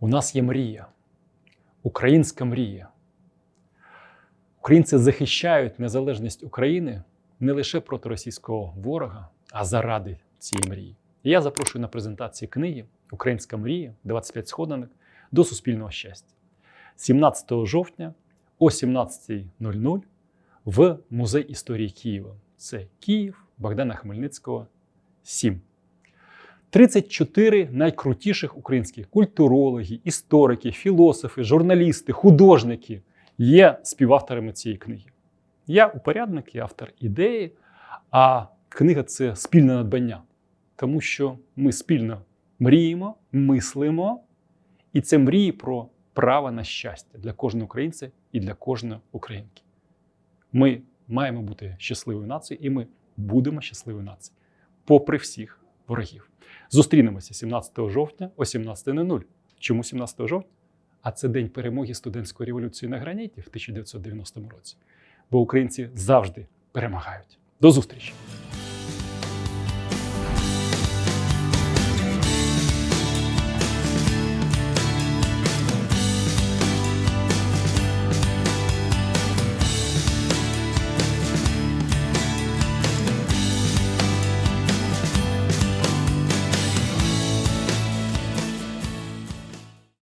нас є мрія, українська мрія. Українці захищають незалежність України не лише проти російського ворога, а заради цієї мрії. І я запрошую на презентацію книги Українська мрія 25 сходинок до суспільного щастя 17 жовтня о 17.00 в Музей історії Києва. Це Київ Богдана Хмельницького 7. 34 найкрутіших українських культурологи, історики, філософи, журналісти, художники є співавторами цієї книги. Я упорядник і автор ідеї, а книга це спільне надбання, тому що ми спільно мріємо, мислимо, і це мрії про право на щастя для кожного українця і для кожної українки. Ми маємо бути щасливою нацією, і ми будемо щасливою нацією, попри всіх ворогів. Зустрінемося 17 жовтня о 17.00. Чому 17 жовтня? А це день перемоги студентської революції на граніті в 1990 році. Бо українці завжди перемагають. До зустрічі!